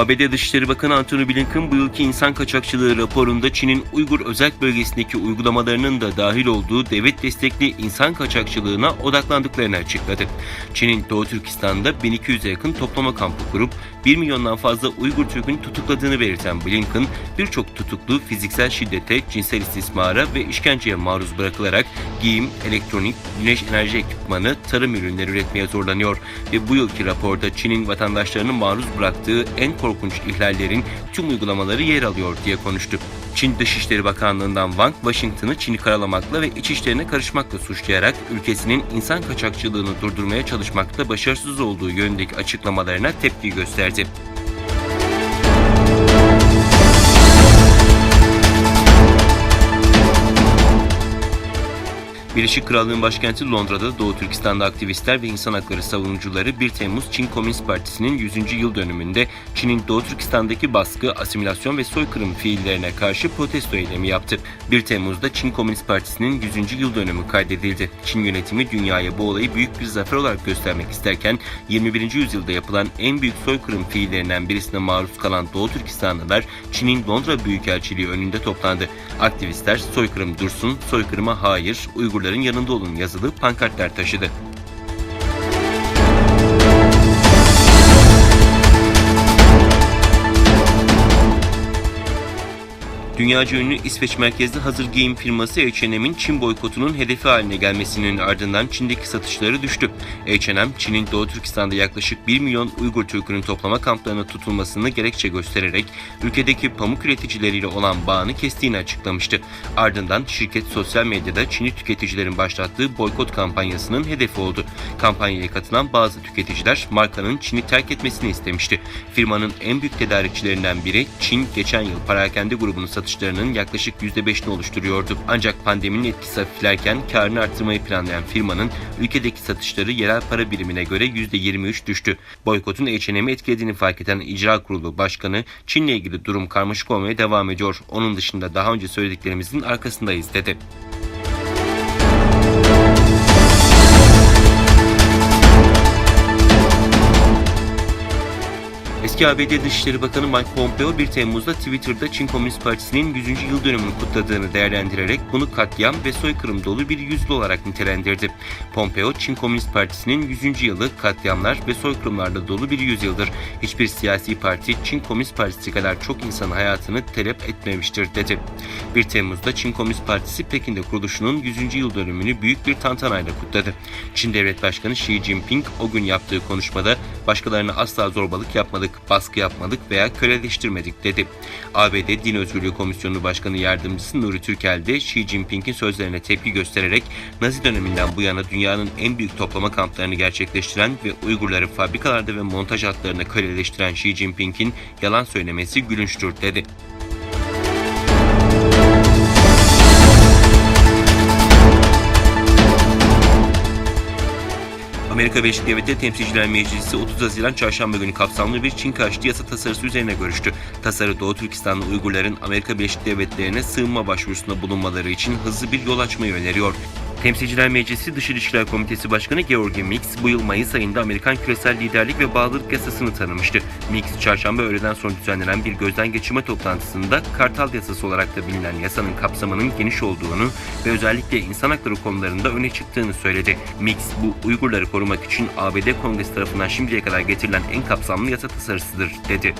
ABD Dışişleri Bakanı Antony Blinken bu yılki insan kaçakçılığı raporunda Çin'in Uygur özel bölgesindeki uygulamalarının da dahil olduğu devlet destekli insan kaçakçılığına odaklandıklarını açıkladı. Çin'in Doğu Türkistan'da 1200'e yakın toplama kampı kurup 1 milyondan fazla Uygur Türk'ün tutukladığını belirten Blinken, birçok tutuklu fiziksel şiddete, cinsel istismara ve işkenceye maruz bırakılarak giyim, elektronik, güneş enerji ekipmanı, tarım ürünleri üretmeye zorlanıyor ve bu yılki raporda Çin'in vatandaşlarını maruz bıraktığı en korkunç ihlallerin tüm uygulamaları yer alıyor diye konuştu. Çin Dışişleri Bakanlığı'ndan Wang, Washington'ı Çin'i karalamakla ve iç işlerine karışmakla suçlayarak ülkesinin insan kaçakçılığını durdurmaya çalışmakta başarısız olduğu yönündeki açıklamalarına tepki gösterdi. Birleşik Krallığın başkenti Londra'da Doğu Türkistan'da aktivistler ve insan hakları savunucuları 1 Temmuz Çin Komünist Partisi'nin 100. yıl dönümünde Çin'in Doğu Türkistan'daki baskı, asimilasyon ve soykırım fiillerine karşı protesto eylemi yaptı. 1 Temmuz'da Çin Komünist Partisi'nin 100. yıl dönümü kaydedildi. Çin yönetimi dünyaya bu olayı büyük bir zafer olarak göstermek isterken 21. yüzyılda yapılan en büyük soykırım fiillerinden birisine maruz kalan Doğu Türkistanlılar Çin'in Londra Büyükelçiliği önünde toplandı. Aktivistler soykırım dursun, soykırıma hayır, Uygurların yanında olun yazılı pankartlar taşıdı. Dünyaca ünlü İsveç merkezli hazır giyim firması H&M'in Çin boykotunun hedefi haline gelmesinin ardından Çin'deki satışları düştü. H&M, Çin'in Doğu Türkistan'da yaklaşık 1 milyon Uygur Türk'ünün toplama kamplarına tutulmasını gerekçe göstererek ülkedeki pamuk üreticileriyle olan bağını kestiğini açıklamıştı. Ardından şirket sosyal medyada Çinli tüketicilerin başlattığı boykot kampanyasının hedefi oldu. Kampanyaya katılan bazı tüketiciler markanın Çin'i terk etmesini istemişti. Firmanın en büyük tedarikçilerinden biri Çin geçen yıl parakende grubunun satışlarının yaklaşık %5'ini oluşturuyordu. Ancak pandeminin etkisi hafiflerken karını artırmayı planlayan firmanın ülkedeki satışları yerel para birimine göre %23 düştü. Boykotun H&M'i etkilediğini fark eden icra kurulu başkanı Çin'le ilgili durum karmaşık olmaya devam ediyor. Onun dışında daha önce söylediklerimizin arkasındayız dedi. Eski ABD Dışişleri Bakanı Mike Pompeo 1 Temmuz'da Twitter'da Çin Komünist Partisi'nin 100. yıl dönümünü kutladığını değerlendirerek bunu katliam ve soykırım dolu bir yüzyıl olarak nitelendirdi. Pompeo, Çin Komünist Partisi'nin 100. yılı katliamlar ve soykırımlarla dolu bir yüzyıldır. Hiçbir siyasi parti Çin Komünist Partisi kadar çok insanın hayatını telep etmemiştir dedi. 1 Temmuz'da Çin Komünist Partisi Pekin'de kuruluşunun 100. yıl dönümünü büyük bir tantanayla kutladı. Çin Devlet Başkanı Xi Jinping o gün yaptığı konuşmada başkalarına asla zorbalık yapmadık, baskı yapmadık veya köleleştirmedik dedi. ABD Din Özgürlüğü Komisyonu Başkanı Yardımcısı Nuri Türkel de Xi Jinping'in sözlerine tepki göstererek Nazi döneminden bu yana dünyanın en büyük toplama kamplarını gerçekleştiren ve Uygurları fabrikalarda ve montaj hatlarına köleleştiren Xi Jinping'in yalan söylemesi gülünçtür dedi. Amerika Birleşik Devletleri Temsilciler Meclisi 30 Haziran Çarşamba günü kapsamlı bir Çin karşıtı yasa tasarısı üzerine görüştü. Tasarı Doğu Türkistanlı Uygurların Amerika Birleşik Devletleri'ne sığınma başvurusunda bulunmaları için hızlı bir yol açmayı öneriyor. Temsilciler Meclisi Dış İlişkiler Komitesi Başkanı Georgi Mix bu yıl Mayıs ayında Amerikan küresel liderlik ve bağlılık yasasını tanımıştı. Mix, çarşamba öğleden sonra düzenlenen bir gözden geçirme toplantısında Kartal Yasası olarak da bilinen yasanın kapsamının geniş olduğunu ve özellikle insan hakları konularında öne çıktığını söyledi. Mix, bu Uygurları korumak için ABD Kongresi tarafından şimdiye kadar getirilen en kapsamlı yasa tasarısıdır, dedi.